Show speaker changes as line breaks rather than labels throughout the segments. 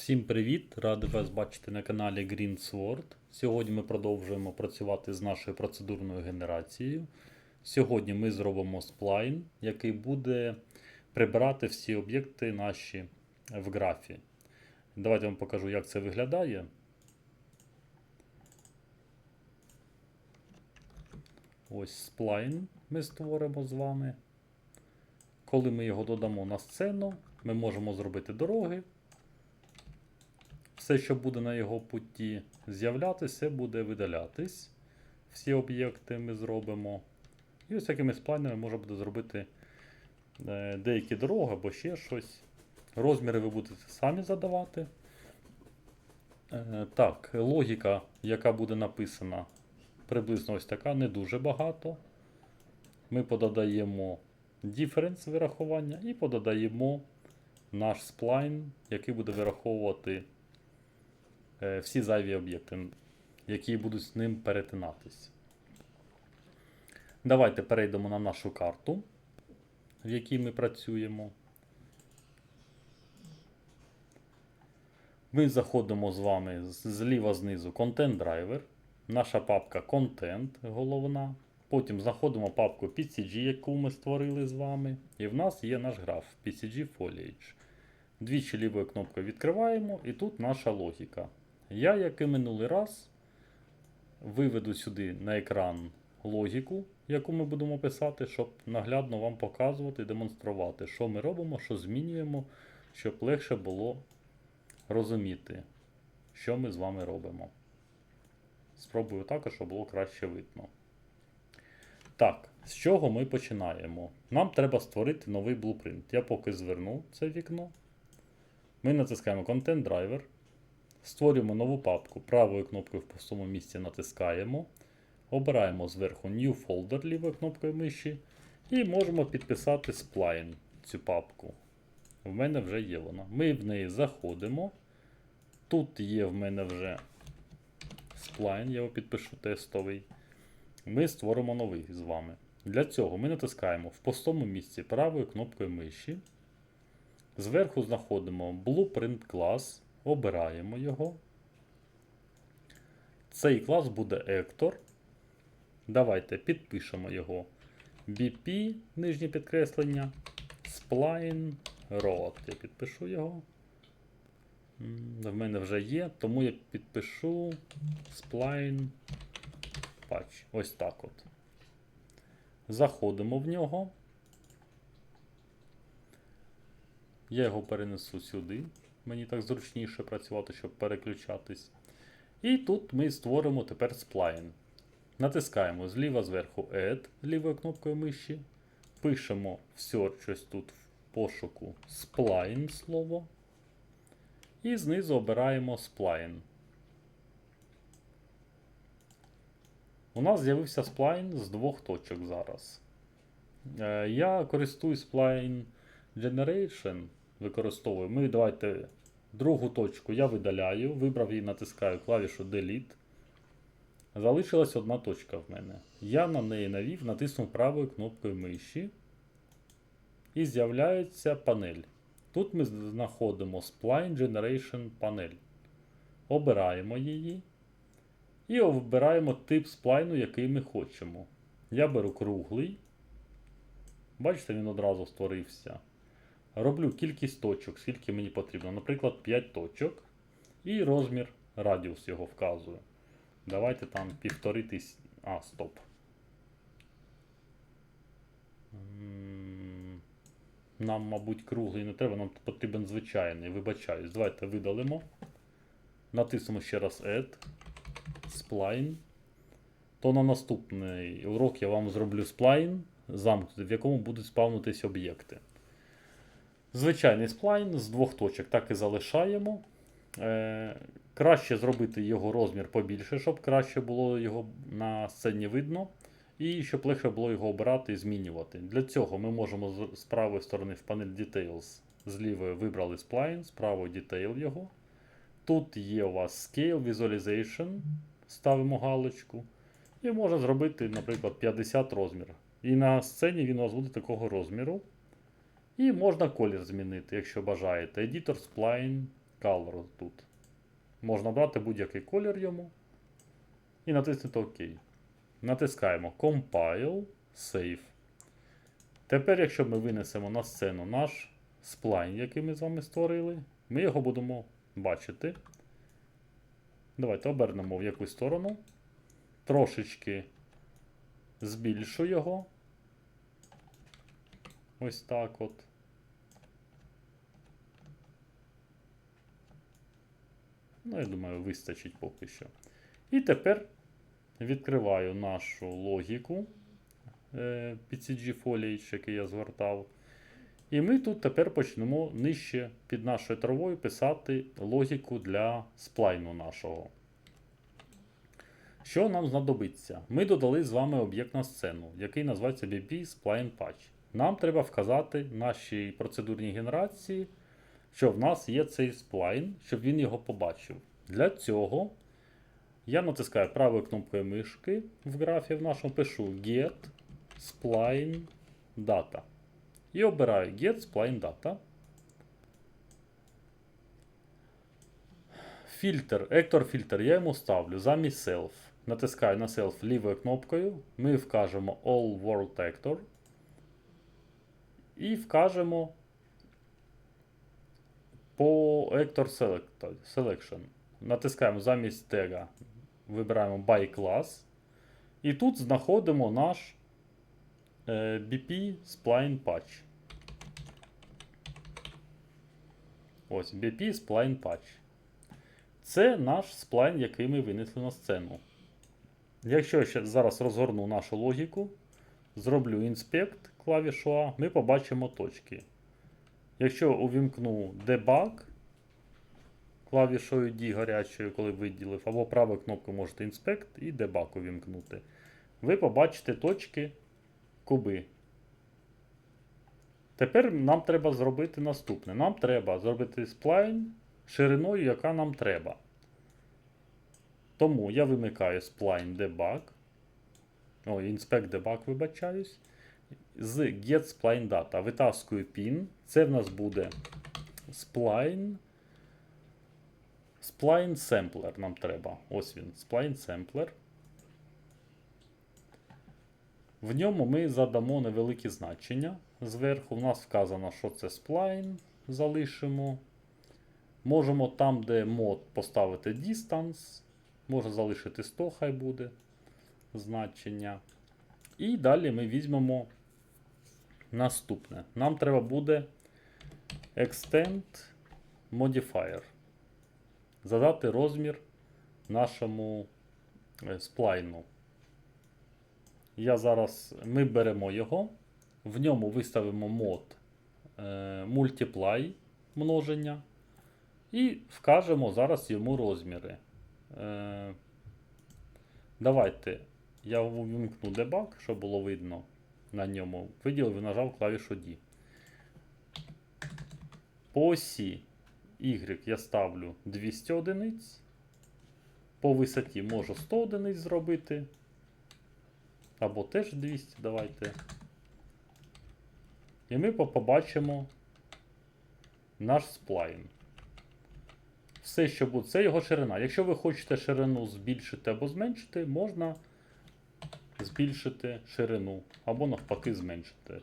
Всім привіт! Радий вас бачити на каналі Green Sword. Сьогодні ми продовжуємо працювати з нашою процедурною генерацією. Сьогодні ми зробимо сплайн, який буде прибирати всі об'єкти наші в графі. Давайте я вам покажу, як це виглядає. Ось сплайн ми створимо з вами. Коли ми його додамо на сцену, ми можемо зробити дороги. Все, що буде на його путі з'являтися, буде видалятись. Всі об'єкти ми зробимо. І ось такими сплайнами можна буде зробити е, деякі дороги або ще щось. Розміри ви будете самі задавати. Е, так, логіка, яка буде написана, приблизно ось така, не дуже багато. Ми подаємо difference вирахування і подаємо наш сплайн, який буде вираховувати всі зайві об'єкти, які будуть з ним перетинатись. Давайте перейдемо на нашу карту, в якій ми працюємо. Ми заходимо з вами зліва знизу Content Driver, наша папка Content головна. Потім знаходимо папку PCG, яку ми створили з вами. І в нас є наш граф PCG Foliage. Двічі лівою кнопкою відкриваємо, і тут наша логіка. Я, як і минулий раз, виведу сюди на екран логіку, яку ми будемо писати, щоб наглядно вам показувати демонструвати, що ми робимо, що змінюємо, щоб легше було розуміти, що ми з вами робимо. Спробую також, щоб було краще видно. Так, з чого ми починаємо? Нам треба створити новий блупринт. Я поки зверну це вікно. Ми натискаємо Content Driver. Створюємо нову папку. Правою кнопкою в пустому місці натискаємо. Обираємо зверху New Folder лівою кнопкою миші. І можемо підписати Spline цю папку. В мене вже є вона. Ми в неї заходимо. Тут є в мене вже Spline, я його підпишу тестовий. Ми створимо новий з вами. Для цього ми натискаємо в пустому місці правою кнопкою миші. Зверху знаходимо Blueprint клас, обираємо його. Цей клас буде Ector. Давайте підпишемо його BP, нижнє підкреслення, Spline Road. Я підпишу його. В мене вже є, тому я підпишу Spline Patch. Ось так от. Заходимо в нього. Я його перенесу сюди. Мені так зручніше працювати, щоб переключатись. І тут ми створимо тепер сплайн. Натискаємо зліва зверху Add лівою кнопкою миші. Пишемо в search ось тут в пошуку spline слово. І знизу обираємо spline. У нас з'явився сплайн з двох точок зараз. Е, Я користуюсь Spline Generation, використовую. Ми давайте другу точку я видаляю, вибрав її, натискаю клавішу Delete. Залишилась одна точка в мене. Я на неї навів, натиснув правою кнопкою миші. І з'являється панель. Тут ми знаходимо Spline Generation панель. Обираємо її. І обираємо тип сплайну, який ми хочемо. Я беру круглий. Бачите, він одразу створився. Роблю кількість точок, скільки мені потрібно. Наприклад, 5 точок. І розмір радіус його вказую. Давайте там півтори тисячі. А, стоп. Нам, мабуть, круглий не треба, нам потрібен звичайний. Вибачаюсь. Давайте видалимо. Натиснемо ще раз Add. Spline. То на наступний урок я вам зроблю сплайн замкнутий, в якому будуть спавнитись об'єкти. Звичайний сплайн з двох точок так і залишаємо. Е, краще зробити його розмір побільше, щоб краще було його на сцені видно. І щоб легше було його обирати і змінювати. Для цього ми можемо з, правої сторони в панель Details з лівої вибрали сплайн, з правої Detail його. Тут є у вас Scale Visualization. Ставимо галочку. І можна зробити, наприклад, 50 розмір. І на сцені він у вас буде такого розміру. І можна колір змінити, якщо бажаєте. Editor Spline color тут. Можна брати будь-який колір йому. І натиснути ОК. Натискаємо Compile, Save. Тепер, якщо ми винесемо на сцену наш сплайн, який ми з вами створили, ми його будемо бачити. Давайте обернемо в якусь сторону. Трошечки збільшу його. Ось так от. Я думаю, вистачить поки що. І тепер відкриваю нашу логіку е, PCG Foliage, який я згортав. І ми тут тепер почнемо нижче під нашою травою писати логіку для сплайну нашого. Що нам знадобиться? Ми додали з вами об'єкт на сцену, який називається BP Spline Patch. Нам треба вказати нашій процедурній генерації, що в нас є цей сплайн, щоб він його побачив. Для цього я натискаю правою кнопкою мишки в графі в нашому пишу Get Spline Data. І обираю Get Spline Data. Фільтр, Ектор фільтр я йому ставлю замість Self. Натискаю на Self лівою кнопкою. Ми вкажемо All World Actor. І вкажемо по Actor Selection. Натискаємо замість тега. Вибираємо By Class. І тут знаходимо наш е, BP Spline Patch. Ось BP Spline Patch. Це наш сплайн, який ми винесли на сцену. Якщо я ще зараз розгорну нашу логіку, зроблю Inspect клавішу А, ми побачимо точки. Якщо увімкну Debug клавішою D гарячою, коли виділив, або правою кнопкою можете Inspect і Debug увімкнути, ви побачите точки куби. Тепер нам треба зробити наступне. Нам треба зробити сплайн шириною, яка нам треба. Тому я вимикаю Spline Debug. О, Inspect Debug, вибачаюсь. З Get Spline Data. Витаскую pin. Це в нас буде Spline. Spline Sampler нам треба. Ось він. Spline Sampler. В ньому ми задамо невеликі значення. Зверху в нас вказано, що це spline. Залишимо. Можемо там, де мод, поставити distance. Може залишити 100, хай буде значення. І далі ми візьмемо наступне. Нам треба буде extend modifier. Задати розмір нашому е, сплайну. Я зараз ми беремо його, в ньому виставимо мод е, multiply множення. І вкажемо зараз йому розміри. Е, давайте я увімкну дебаг, щоб було видно на ньому. Виділив і нажав клавішу D. По осі Y я ставлю 200 одиниць. По висоті можу 100 одиниць зробити. Або теж 200, давайте. І ми побачимо наш сплайн. Все, що буде, це його ширина. Якщо ви хочете ширину збільшити або зменшити, можна збільшити ширину або навпаки зменшити.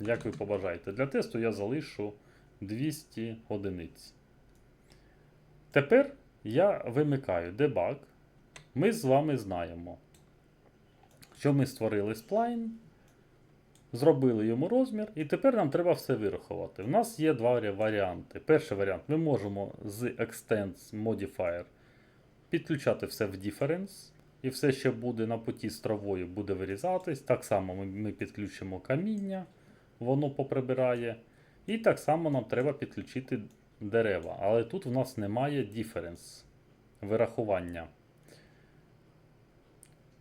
Як ви побажаєте. Для тесту я залишу 200 одиниць. Тепер я вимикаю дебаг. Ми з вами знаємо, що ми створили сплайн, зробили йому розмір, і тепер нам треба все вирахувати. У нас є два варіанти. Перший варіант ми можемо з Extends Modifier підключати все в Difference. І все, що буде на путі з травою, буде вирізатись. Так само ми, підключимо каміння, воно поприбирає. І так само нам треба підключити дерева. Але тут в нас немає difference вирахування.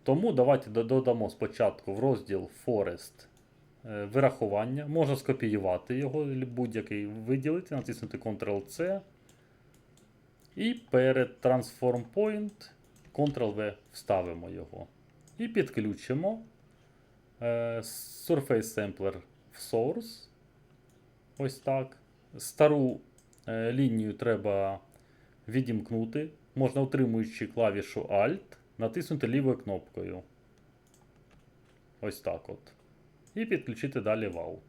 Тому давайте додамо спочатку в розділ Forest е, вирахування. Можна скопіювати його будь-який, виділити, натиснути Ctrl-C. І перед Transform Point Ctrl-V вставимо його. І підключимо е, Surface Sampler в Source. Ось так. Стару е, лінію треба відімкнути. Можна утримуючи клавішу Alt, натиснути лівою кнопкою. Ось так от. І підключити далі Out.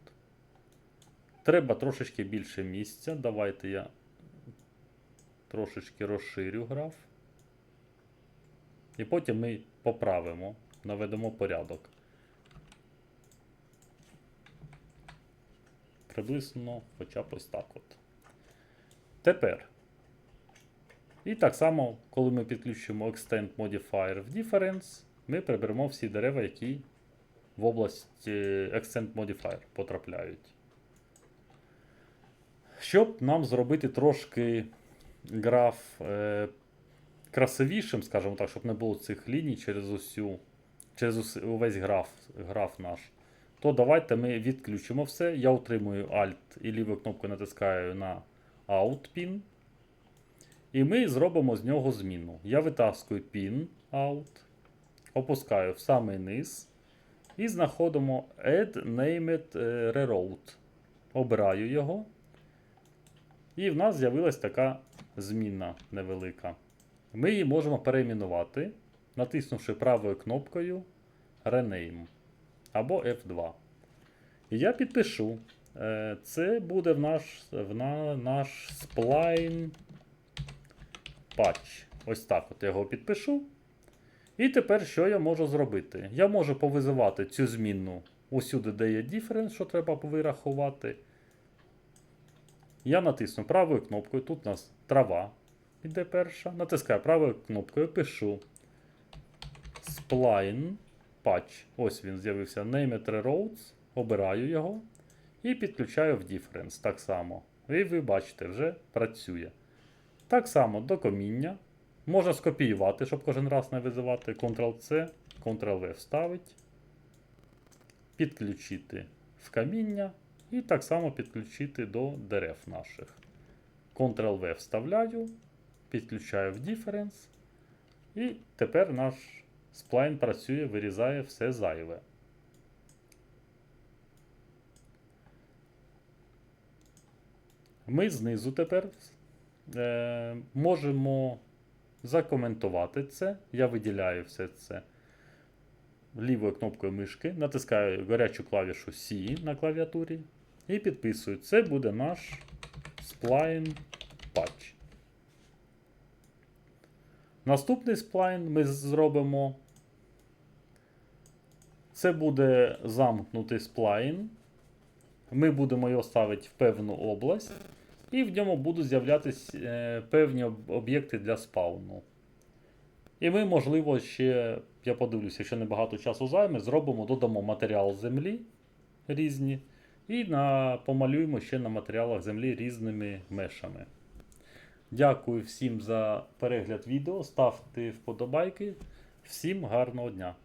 Треба трошечки більше місця. Давайте я трошечки розширю граф. І потім ми поправимо, наведемо порядок. Приблизно хоча б ось так от. Тепер. І так само, коли ми підключимо Extend Modifier в Difference, ми приберемо всі дерева, які в область е, Extend Modifier потрапляють. Щоб нам зробити трошки граф е, красивішим, скажімо так, щоб не було цих ліній через усю, через увесь граф, граф наш, то давайте ми відключимо все. Я утримую Alt і лівою кнопкою натискаю на Out Pin. І ми зробимо з нього зміну. Я витаскую Pin Out, опускаю в самий низ і знаходимо Add Named е, Reroute. Обираю його. І в нас з'явилась така змінна невелика. Ми її можемо перейменувати, натиснувши правою кнопкою Rename або F2. І я підпишу. Е, Це буде в наш, в на, наш spline patch. Ось так от я його підпишу. І тепер що я можу зробити? Я можу повизивати цю змінну усюди, де є difference, що треба вирахувати. Я натисну правою кнопкою, тут у нас трава іде перша. Натискаю правою кнопкою, пишу spline patch. Ось він з'явився Name Roads. Обираю його і підключаю в Difference так само. І ви бачите, вже працює. Так само до коміння. Можна скопіювати, щоб кожен раз не визивати Ctrl-C, Ctrl-V вставить, підключити в каміння і так само підключити до дерев наших. Ctrl-V вставляю, підключаю в Difference. І тепер наш сплайн працює, вирізає все зайве. Ми знизу тепер е, можемо закоментувати це. Я виділяю все це лівою кнопкою мишки, натискаю гарячу клавішу C на клавіатурі і підписую. Це буде наш spline patch. Наступний сплайн ми зробимо. Це буде замкнутий сплайн. Ми будемо його ставити в певну область, і в ньому будуть з'являтися е, певні об'єкти для спауну. І ми, можливо, ще, я подивлюся, якщо небагато часу займе, зробимо, додамо матеріал землі різні. І на, помалюємо ще на матеріалах землі різними мешами. Дякую всім за перегляд відео. Ставте вподобайки. Всім гарного дня!